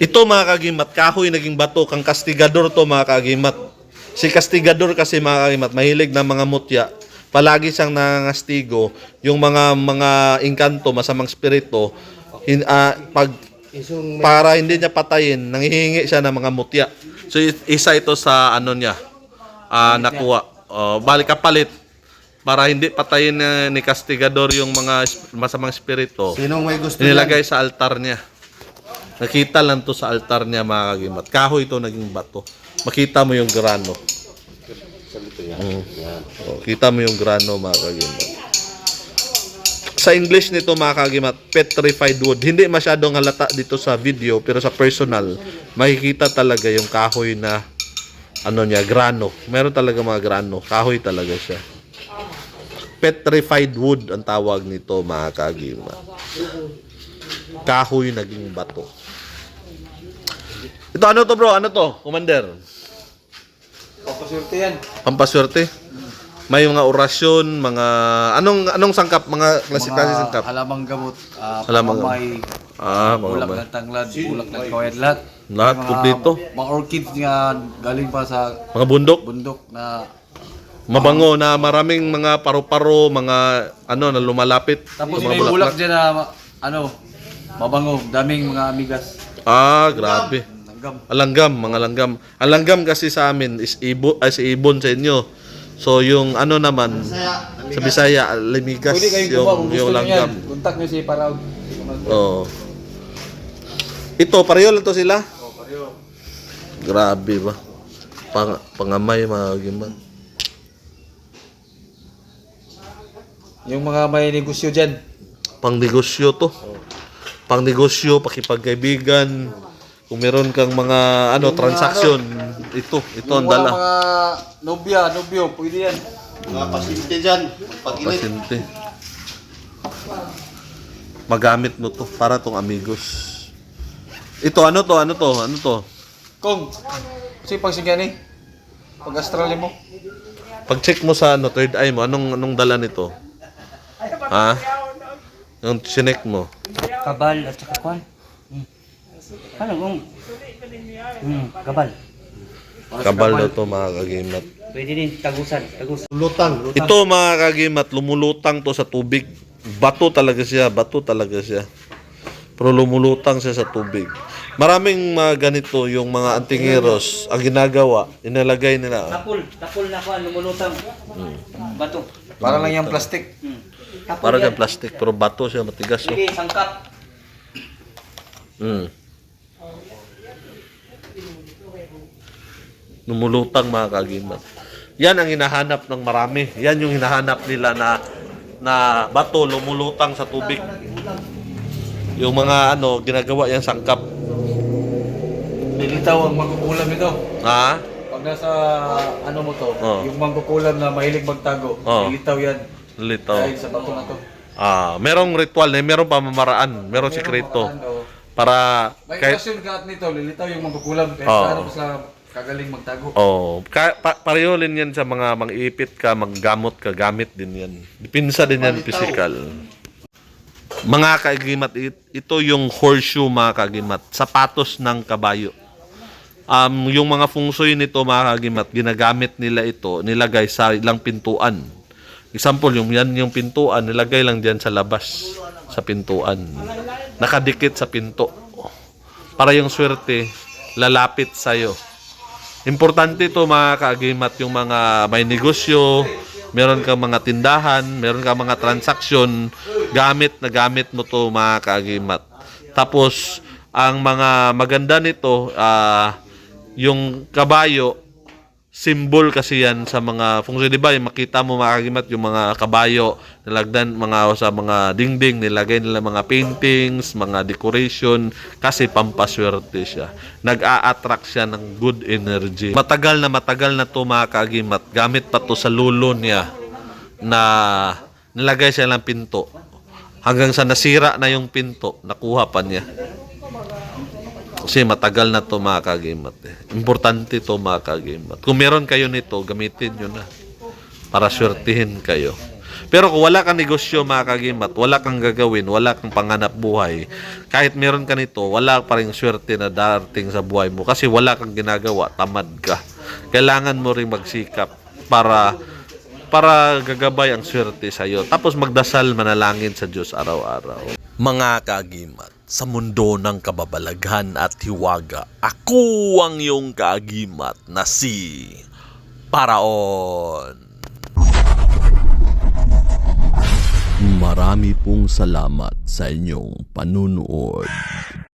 Ito mga kagimat, kahoy naging bato, kang kastigador to mga kagimat. Si kastigador kasi mga kagimat, mahilig na mga mutya. Palagi siyang nangangastigo, yung mga mga inkanto, masamang spirito, hin, ah, pag para hindi niya patayin, nanghihingi siya ng mga mutya. So isa ito sa ano niya, ah, nakuha. Oh, balik kapalit para hindi patayin eh, ni kastigador yung mga masamang spirito. Sinong may gusto Inilagay sa altar niya. Nakita lang to sa altar niya mga kagimat. Kahoy ito naging bato. Makita mo yung grano. Mm. Oh, kita mo yung grano mga kagimat. Sa English nito mga kagimat, petrified wood. Hindi masyadong halata dito sa video pero sa personal, makikita talaga yung kahoy na ano niya, grano. Meron talaga mga grano. Kahoy talaga siya. Petrified wood ang tawag nito mga kagimat kahoy naging bato. Ito ano to bro? Ano to? Commander? Papaswerte yan. Pampaswerte? May mga orasyon, mga anong anong sangkap, mga klase klase sangkap? halamang gamot, uh, Halamang pamamay, Ah, bulak mga ng tanglad, bulak ng kawayan, lahat. Lahat, Mga- kumpleto. Mga orchids nga galing pa sa mga bundok, bundok na mabango na maraming mga paru-paro, mga ano na lumalapit. tapos mga may bulak bulaklak. dyan na ano, mabango, daming mga amigas. Ah, grabe. Langgam. Alanggam, mga langgam. Ang langgam kasi sa amin is ibo, ay si ibon sa inyo. So yung ano naman sa Bisaya, limigas Pwede kayong kuha kung yung, yung gusto nyo yan. langgam. Contact nyo si Paraw. Oo. Ito, pareho lang to sila? Oh, pareho. Grabe ba? Pang, pangamay mga giman. Yung mga may negosyo dyan. Pang negosyo to. Pang negosyo, pakipagkaibigan. Kung meron kang mga ano transaksyon, ito, ito ang Yung mga dala. mga nobya, nobyo, pwede yan. Mga pasyente dyan. Pag-init. Pasyente. Magamit mo to para tong amigos. Ito ano to? Ano to? Ano to? Kung, kasi pag sige ni, pag astral mo, Pag-check mo sa ano, third eye mo, anong anong dala nito? Ha? Yung chinek mo. kabal at saka kwan. Hmm. Ano kung hmm, kabal. Kabal daw to mga kagimat. Pwede din tagusan, tagusan. Lutang. Ito mga kagimat, lumulutang to sa tubig. Bato talaga siya, bato talaga siya. Pero lumulutang siya sa tubig. Maraming mga ganito, yung mga antingiros, ang ginagawa, inalagay nila. Tapol, tapol na kwan lumulutang. Bato. para lang yung plastic. Hmm. Tapol Para yan. kang plastic, pero bato siya, matigas. Oh. Pwede sangkap. Mm. Lumulutang mga kagimat. Yan ang hinahanap ng marami. Yan yung hinahanap nila na na bato lumulutang sa tubig. Yung mga ano, ginagawa yan sangkap. Lilitaw ang mangkukulam ito. Ha? Pag nasa ano mo to, Oh. yung mangkukulam na mahilig magtago, Oh. lilitaw yan. Lito. Dahil sa bato na to. Ah, merong ritual, eh, merong pamamaraan, merong sikreto Ano, para may kahit okasyon ka at nito, lilitaw yung mangkukulam. Kahit Oh. sa ano sa kagaling magtago. Oh, ka, pa, pareho din yan sa mga mang-ipit ka, manggamot ka, gamit din yan. Dipinsa din yan physical. Mga kagimat, it- ito yung horseshoe mga kagimat, sapatos ng kabayo. Um, yung mga fungsoy nito mga kagimat, ginagamit nila ito, nilagay sa ilang pintuan. Example, yung yan yung pintuan, nilagay lang diyan sa labas, sa pintuan. Nakadikit sa pinto. Para yung swerte, lalapit sa'yo. Importante to mga kaagimat yung mga may negosyo, meron kang mga tindahan, meron kang mga transaksyon, gamit na gamit mo to mga kaagimat. Tapos, ang mga maganda nito, ah, yung kabayo, symbol kasi yan sa mga fungsi, di ba? Makita mo mga kaagimat, yung mga kabayo, nilagdan mga sa mga dingding, nilagay nila mga paintings, mga decoration, kasi pampaswerte siya. Nag-a-attract siya ng good energy. Matagal na matagal na to mga kaagimat. Gamit pa to sa lulo niya na nilagay siya ng pinto. Hanggang sa nasira na yung pinto, nakuha pa niya. Kasi matagal na to mga kagimat. Eh. Importante to mga kagimat. Kung meron kayo nito, gamitin nyo na. Para swertihin kayo. Pero kung wala kang negosyo mga kagimat, wala kang gagawin, wala kang panganap buhay, kahit meron ka nito, wala pa rin swerte na darating sa buhay mo kasi wala kang ginagawa, tamad ka. Kailangan mo ring magsikap para para gagabay ang swerte sa iyo. Tapos magdasal manalangin sa Diyos araw-araw. Mga kagimat, sa mundo ng kababalaghan at hiwaga, ako ang iyong kagimat na si Paraon. Marami pong salamat sa inyong panunood.